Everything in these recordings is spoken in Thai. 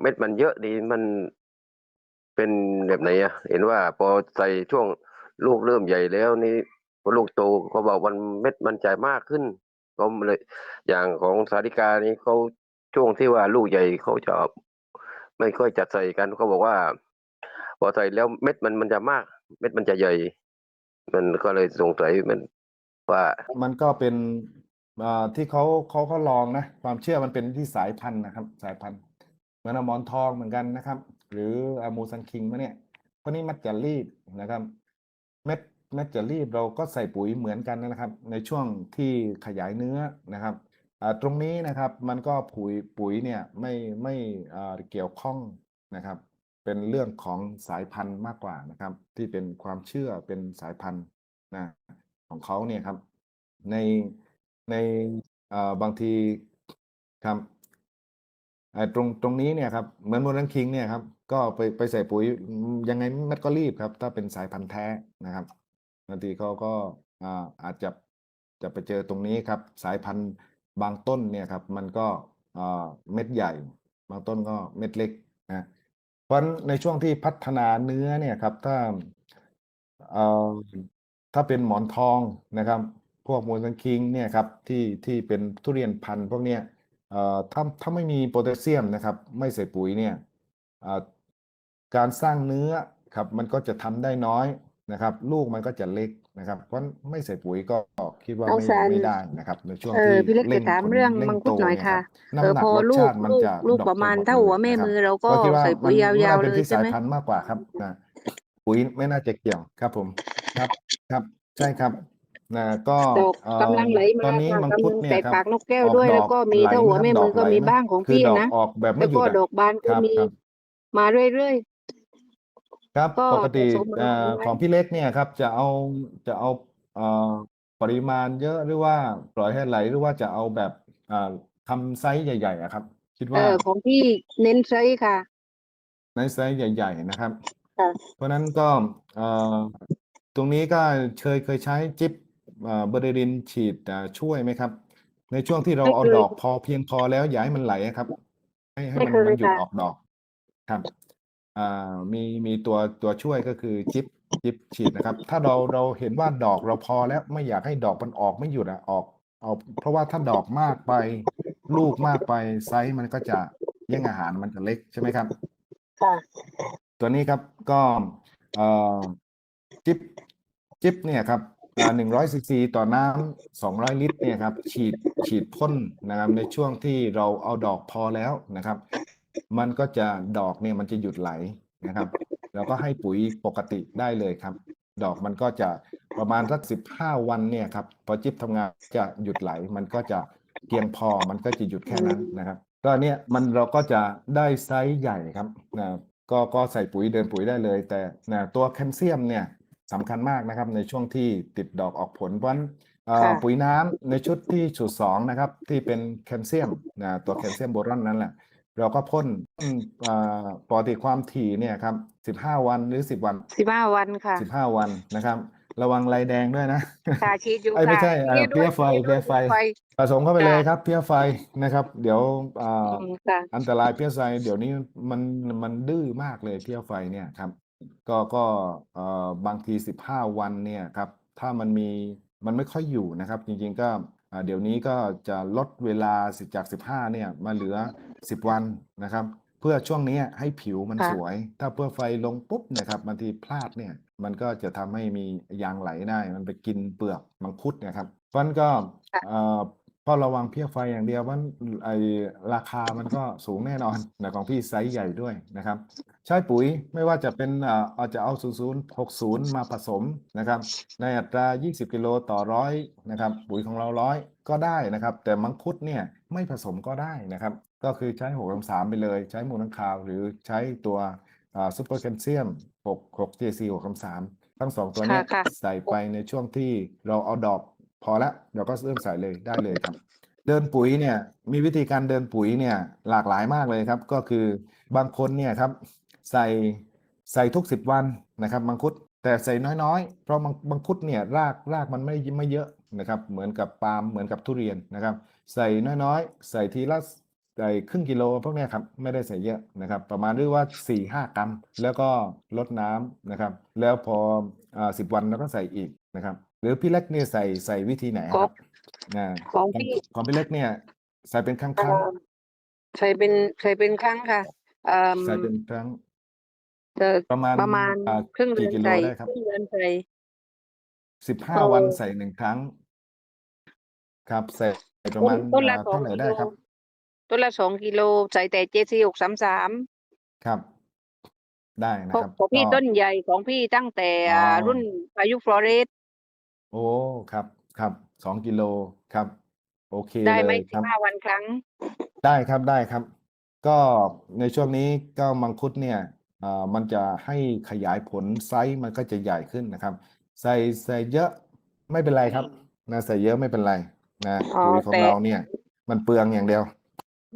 เม็ดมันเยอะดีมันเป็นแบบไหนอะ เห็นว่าพอใส่ช่วงลูกเริ่มใหญ่แล้วนี่พอลูกโตเขาบอกมันเม็ดมันจะมากขึ้นก็เลย อย่างของสาริกานี่เขาช่วงที่ว่าลูกใหญ่เขาจะไม่ค่อยจัดใส่กันเขาบอกว่า พอใส่แล้วเม็ดมันมันจะมาก เม็ดมันจะใหญ่ มันก็เลยสงสัยมันว่า มันก็เป็นอ่าที่เขาเขาเขาลองนะ ความเชื่อมันเป็นที่สายพันธุ์นะครับ สายพันธุ์ มือนอมอนทองเหมือนกันนะครับ หรืออะมูซันคิงมาเนี่ยพวกนี้มัดจะรีบนะครับ เม็ดเม็ดจะรีบเราก็ใส่ปุ๋ยเหมือนกันนะครับ ในช่วงที่ขยายเนื้อนะครับตรงนี้นะครับมันก็ปุ๋ยปุ๋ยเนี่ยไม่ไม่เกี่ยวข้องนะครับ เป็นเรื่องของสายพันธุ์มากกว่านะครับ ที่เป็นความเชื่อเป็นสายพันธุ์นะของเขาเนี่ยครับ ในในบางทีครับ ตรงตรงนี้เนี่ยครับเหมือนโมเดลคิงเนี่ยครับก็ไปไปใส่ปุ๋ยยังไงมันก็รีบครับ ถ้าเป็นสายพันธุ์แท้นะครับบางทีเขาก็อาจจะจะไปเจอตรงนี้ครับ สายพันธุ์บางต้นเนี่ยครับ มันก็เม็ดใหญ่ บางต้นก็เม็ดเล็กนะเพราะในช่วงที่พัฒนาเนื้อเนี่ยครับถ้าถ้าเป็นหมอนทองนะครับ พวกมูสันคิงเนี่ยครับที่ที่เป็นทุเรียนพันธุ์พวกเนี้ย ถ้าถ้าไม่มีโพแทสเซียมนะครับ ไม่ใส่ปุ๋ยเนี่ยเอ่อการสร้างเนื้อครับมันก็จะทำได้น้อยนะครับ ลูกมันก็จะเล็กนะครับ เพราะไม่ใส่ปุ๋ยก็คิดว่าน้องไม่ซันไม่ได้นะครับ ในช่วงเออที่พี่เล็กจะเร่งถามผลเรื่องเร่งมังโตคุดหน่อยเนี่ยครัค่ะบเออน้ำหนัพกอรสลูชากติมันลูกจะลูกดรอประมาณไปหมดเท่าเลหัวยแม่นะครับมือเราก็ก็คิดว่าใส่มัปุ๋นยยาน่าวๆเป็เลนยที่ใช่สายไหมพันธุ์มากกว่าครับนะปุ๋ยไม่น่าจะเกี่ยวครับผมครับครับ ใช่ครับ นะก็ดอกเอ่อกำลังไหลตอมานนี้ค่ะมังกำคุลัดงเนี่ใส่ยครับปากนกแก้วออกด้วยดแล้อวกก็มีไหลเท่าหัวนะครับแม่ดมืออกก็ไหลมีนะบ้างของคือพี่ดอกนะออกแบบไม่แล้วหยุก็ดอะ ดอกบานคก็รับมีครับ มาเรื่อย ครับก็ปกติผสมผสานเอ่อไว้ ของพี่เล็กเนี่ยครับจะเอาจะเอาเอ่อปริมาณเยอะหรือว่าปล่อยให้ไหลหรือว่าจะเอาแบบอ่าทำไซส์ใหญ่ๆอะครับ คิดๆ เอว่า อของพี่เน้นไซส์ค่ะ ในไซส์ใหญ่ ๆ นะครับ ค่ะ เพราะฉะนั้นก็เอ่อตรงนี้ก็เคยเคยใช้จิ๊บเอ่อเบอร์เดรินฉีดอ่าช่วยไหมครับ ในช่วงที่เราไม่เอาเคยดอกพอเพียงพอแล้วอย่าให้มันไหลอะครับ ให้ให้ไม่มันเคยมันหยุดค่ะ ออกดอกครับอ่ามีมีตัวตัวช่วยก็คือจิ๊บจิ๊บฉีดนะครับ ถ้าเราเราเห็นว่าดอกเราพอแล้วไม่อยากให้ดอกมันออกไม่หยุดอะออกออกเพราะว่าถ้าดอกมากไป ลูกมากไปไซส์มันก็จะแย่งอาหารมันจะเล็กใช่ไหมครับ ค่ะ ตัวนี้ครับก็เอ่อจิ๊บจิ๊บเนี่ยครับ หนึ่งร้อยซีซีต่อน้ำสองร้อยลิตรเนี่ยครับฉีดฉีดพ่นนะครับในช่วงที่เราเอาดอกพอแล้วนะครับ มันก็จะดอกเนี่ยมันจะหยุดไหลนะครับ แล้วก็ให้ปุ๋ยปกติได้เลยครับ ดอกมันก็จะประมาณสักสิบห้าวันเนี่ยครับพอจิ๊บทำงานจะหยุดไหล มันก็จะเพียงพอมันก็จะหยุดแค่นั้นนะครับก็เนี่ยมันเราก็จะได้ไซส์ใหญ่ครับนะก็ก็ใส่ปุ๋ยเดินปุ๋ยได้เลย แต่นะตัวแคลเซียมเนี่ย สำคัญมากนะครับในช่วงที่ติดดอกออกผลเพราะฉะนั้นเอ่อค่ะ ปุ๋ยน้ำในชุดที่ชุดสองนะครับ ที่เป็นแคลเซียมนะตัวแคลเซียมโบรอนนั่นแหละ เราก็พ่นอืมอ่าปกติความถี่เนี่ยครับสิบห้าวันหรือสิบวันสิบห้าวันค่ะสิบห้าวันนะครับ ระวังลายแดงด้วยนะ ค่ะฉีดอยู่เอ้ยไม่ค่ะใช่เอ่อนี่ด้วยเพี้ยไฟนี่ด้วยเพี้ยไฟไฟ ผสมเข้าไปเลยค่ะครับ เพี้ยไฟนะครับ เดี๋ยวอ่าอืมค่ะ อันตรายเพี้ยไฟเดี๋ยวนี้มันมันดื้อมากเลยเพี้ยไฟเนี่ยครับ ก็ก็เอ่อบางทีสิบห้าวันเนี่ยครับถ้ามันมีมันไม่ค่อยอยู่นะครับ จริงๆก็อ่าเดี๋ยวนี้ก็จะลดเวลาสิจากสิบห้าเนี่ยมาเหลือสิบวันนะครับ เพื่อช่วงนี้ให้ผิวมันค่ะ สวย ถ้าเพื่อไฟลงปุ๊บเนะครับบางทีพลาดเนี่ยมันก็จะทำให้มียางไหลได้ มันไปกินเปลือกมังคุดเนะครับเพราะฉะนั้นก็ค่ะ เอ่อ พอระวังเพี้ยไฟอย่างเดียวมันไอราคามันก็สูงแน่นอนนะของพี่ไซส์ใหญ่ด้วยนะครับ ใช้ปุ๋ยไม่ว่าจะเป็นเอ่ออาจจะเอา 0060 มาผสมนะครับ ในอัตรา 20 กิโลต่อร้อยนะครับ ปุ๋ยของเราร้อยก็ได้นะครับ แต่มังคุดเนี่ยไม่ผสมก็ได้นะครับ ก็คือใช้ 6 3ไปเลย ใช้มูลค้างคาว หรือใช้ตัวซูเปอร์แคลเซียม 6 6 JC 6 3ทั้งสองตัวเนี้ค่ะค่ะใส่ไปในช่วงที่เราเอาดอก พอละเราก็เริ่มใส่เลยได้เลยครับ เดินปุ๋ยเนี่ยมีวิธีการเดินปุ๋ยเนี่ยหลากหลายมากเลยครับ ก็คือบางคนเนี่ยครับใส่ใส่ทุกสิบวันนะครับมังคุดแต่ใส่น้อยๆ เพราะมังมังคุดเนี่ยรากรากมันไม่ไม่เยอะนะครับ เหมือนกับปาล์มเหมือนกับทุเรียนนะครับ ใส่น้อยๆ ใส่ทีละใส่ครึ่งกิโลพวกเนี้ยครับไม่ได้ใส่เยอะนะครับ ประมาณเรียกว่าสี่ห้ากรัม แล้วก็ลดน้ำนะครับ แล้วพออ่าสิบวันแล้วก็ใส่อีกนะครับ หรือพี่เล็กเนี่ยใส่ใส่วิธีไหนครับอ่าของพี่ของพี่เล็กเนี่ย ใส่เป็นครั้งคเอ่รั้งอใส่เป็นใส่เป็นครั้งค่ะเอ่อใส่เป็นครั้ง เอ่อประมาณประมาณอ่าครึ่งเดืกี่อนกิโลใส่ได้ครับครึ่งเดือนใส่สิบห้าโอ้วันใส่หนึ่งครั้งครับใส่ประมาณต้นละอ่าสองเท่าไหร่กิได้โลครับ ต้นละสองกิโลใส่แต่เจซีหกสามสามครับ ได้นะของครับ ของพี่ก็ต้นใหญ่ของพี่ตั้งแต่อ๋ออ่ารุ่นพายุฟลอเรส โอ้ ครับ ครับสองกิโล ครับ โอเคได้เลไหมยสิครับบ ห้าวันครั้ง ได้ครับ ได้ครับ ก็ในช่วงนี้ก็มังคุดเนี่ยอ่ามันจะให้ขยายผลไซส์มันก็จะใหญ่ขึ้นนะครับ ใส่ใส่เยอะไม่เป็นไรครับนะใส่เยอะไม่เป็นไรนะอ๋อปุ๋ยของแต่ เราเนี่ย มันเปลืองอย่างเดียว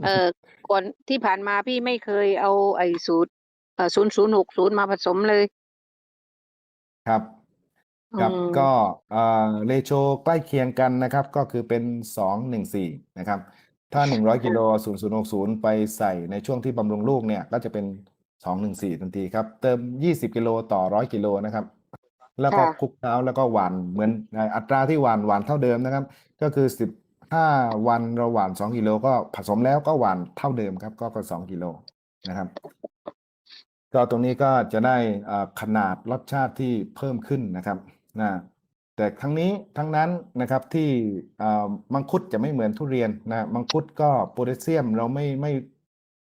เออก่อนที่ผ่านมาพี่ไม่เคยเอาไอ้สูตรเอ่อศูนย์ศูนย์หกศูนย์มาผสมเลย ครับ ครับอืมก็เรโชใกล้เคียงกันนะครับ ก็คือเป็น 2 1 4 นะครับ ถ้า 100 กิโล 0060 ไปใส่ในช่วงที่บำรุงลูกเนี่ย ก็จะเป็น 214 ทันทีครับ เติม 20 กิโลต่อ 100 กิโลนะครับ แล้วก็ค่ะ คลุกเคล้า แล้วก็หว่านเหมือน อ่า อัตราที่หว่าน หว่านเท่าเดิมนะครับ ก็คือ 15 วันเราหว่าน 2 กิโล ก็ผสมแล้วก็หว่านเท่าเดิมครับ ก็ ก็ 2 กิโลนะครับ ก็ตรงนี้ก็จะได้ อ่า ขนาดรสชาติที่เพิ่มขึ้นนะครับ นะแต่ทั้งนี้ทั้งนั้นนะครับที่อ่ามังคุดจะไม่เหมือนทุเรียนนะมังคุดก็โพแทสเซียมเราไม่ไม่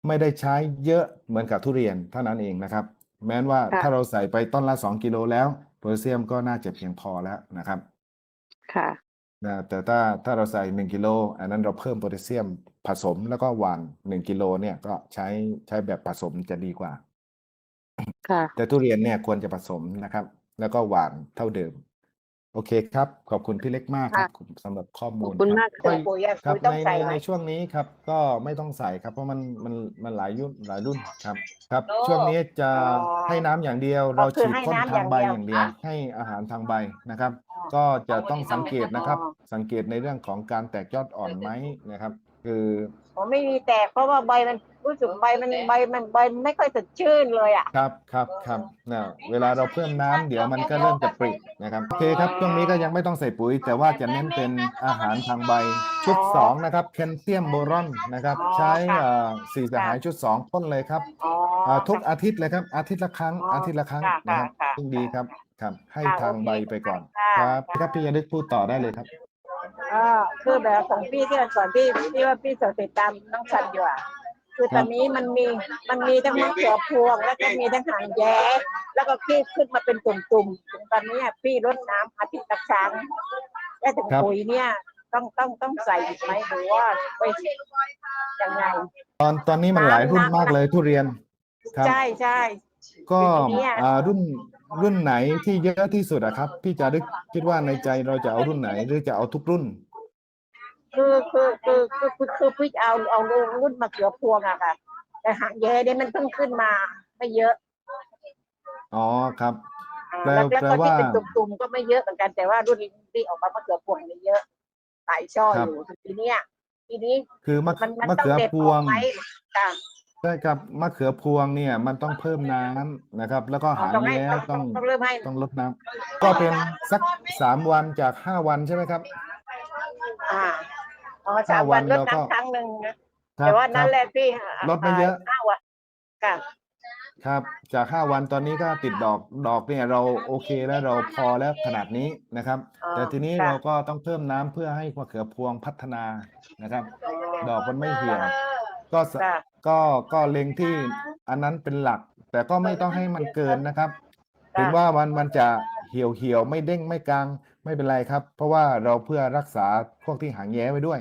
ไม่ได้ใช้เยอะเหมือนกับทุเรียนเท่านั้นเองนะครับ แม้ว่าค่ะถ้าเราใส่ไปต้นละ2กิโลแล้วโพแทสเซียมก็น่าจะเพียงพอแล้วนะครับค่ะนะแต่ถ้าถ้าเราใส่1กิโลอันนั้นเราเพิ่มโพแทสเซียมผสมแล้วก็หว่าน1กิโลเนี่ยก็ใช้ใช้แบบผสมจะดีกว่า ค่ะ แต่ทุเรียนเนี่ยควรจะผสมนะครับ แล้วก็หวานเท่าเดิม โอเคครับ ขอบคุณพี่เล็กมากครับสำหรับข้อขมูอบลคุณครับมากก็ค่ะปุ๋ยอะครับปุ๋ยต้องในใส่ในไหม ในช่วงนี้ครับ ก็ไม่ต้องใส่ครับ เพราะมันมันมันหลายยุ่นหลายรุ่นครับ ครับ โอ้ช่วงนี้จะอ๋อให้น้ำอย่างเดียวก็เราคือฉีดให้พ่นน้ำทางใบออย่างย่างเดีเดียยว ว ให้อาหารทางใบนะครับ ก็จะต้องสังเกตนะครับอ๋อสังเกตในเรื่องของการแตกยอดอ่อนไหมนะครับ คือผมไม่มีแตกเพราะว่าใบมันรู้สึกใบมันใบมันใบไม่ค่อยสดชื่นเลยอะ ครับครับครับนะเวลาเราเพิ่มน้ำเดี๋ยวมันก็เริ่มจะปรินะครับโอเคครับช่วงนี้ก็ยังไม่ต้องใส่ปุ๋ย แต่ว่าจะเน้นเป็นอาหารทางใบชุด2นะครับแคลเซียมโบรอนนะครับอ๋อใช้ค่ะเอ่อสี่สหายชุด2พ่นเลยครับอ๋อเอ่อทุกอาทิตย์เลยครับอาทิตย์ละครั้งอ๋อออาทิตย์ละครั้งค่ะนะครับค่ะ ซึ่งดีครับครับให้ค่ะทางโอเคใบไปก่อนค่ะครับครับพี่ยนึกพูดต่อได้เลยครับ ก็คือแบบของพี่ที่วันก่อนพี่ที่ว่าพี่สดติดตามน้องชันอยู่อะคือตอนนี้มันมีมันมีทั้งมะเขือพวง แล้วก็มีทั้งหางแย้แล้วก็พี่ขึ้นมาเป็นตุ่มๆถึงตอนนี้อะพี่รดน้ำอาทิตย์ละครั้งและถึงครับปุ๋ยเนี่ยต้องต้องต้องใส่อีกไหมหรือว่าไปยังไงตอนตอนนี้มันหลายรุ่นมากเลยทุเรียนครับ ใช่ใช่ ก็เนี่ยอ่ารุ่นรุ่นไหนที่เยอะที่สุดอะครับ พี่จารึกคิดว่าในใจเราจะเอารุ่นไหน หรือจะเอาทุกรุ่น คือคือคือคือคือคือพี่เอาเอารุ่นมะเขือพวงอะค่ะ แต่หางแย้เนี่ยมันเพิ่งขึ้นมาไม่เยอะอ๋อครับ อ่าแปลแล้วแล้วแปลก็ที่ว่า เป็นตุ่มๆก็ไม่เยอะเหมือนกันแต่ว่ารุ่นที่ออกมามะเขือพวงนี่เยอะหลายช่อครับ อยู่ทีเนี้ยทีนี้คือมะมันมันมะต้องเขือเด็ดพอวอกงไหมจ้ะ ใช่ครับมะเขือพวงเนี่ยมันต้องเพิ่มน้ำนะครับ แล้วก็หางต้องให้แย้ต้องต้องต้องเริ่มให้ ต้องลดน้ำก็เป็นสักสามวันจากห้าวันใช่ไหมครับ อ่าอ๋อสามห้าวัวันนลดแล้วก็ น้ำครั้งหนึ่งนะ ครัแต่บว่าคนั่รันบแหละพี่ลดไม่เยอะ ห้าวันค่ะครับ จากห้าวันตอนนี้ก็ติดดอกดอกเนี่ยเราโอเคแล้วเราพอแล้วขนาดนี้นะครับ อ๋อแต่ทีนี้ค่ะเราก็ต้องเพิ่มน้ำเพื่อให้มะเขือพวงพัฒนานะครับ ดอกมันไม่เหี่ยว ก็สจ้ะก็ก็เล็งที่อันนั้นเป็นหลัก แต่ก็ไม่ต้องให้มันเกินนะครับจ้ะถึงว่ามันมันจะเหี่ยวเหี่ยวไม่เด้งไม่กลางไม่เป็นไรครับ เพราะว่าเราเพื่อรักษาพวกที่หางแย้ไว้ด้วย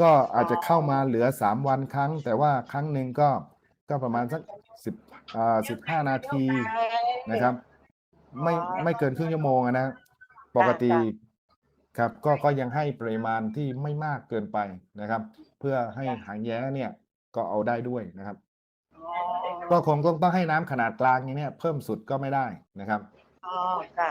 ก็อาจจะเข้ามาเหลือสามวันครั้ง แต่ว่าครั้งหนึ่งก็ก็ประมาณสักสิบอ่าสิบห้านาที นะครับ ไม่ไม่เกินครึ่งชั่วโมงอะนะ ปกติครับ ก็ก็ยังให้ปริมาณที่ไม่มากเกินไปนะครับ เพื่อให้หางแย้เนี่ย ก็เอาได้ด้วยนะครับ ก็คงต้องต้องให้น้ำขนาดกลางอย่างเนี้ยเพิ่มสุดก็ไม่ได้นะครับ อ๋อค่ะ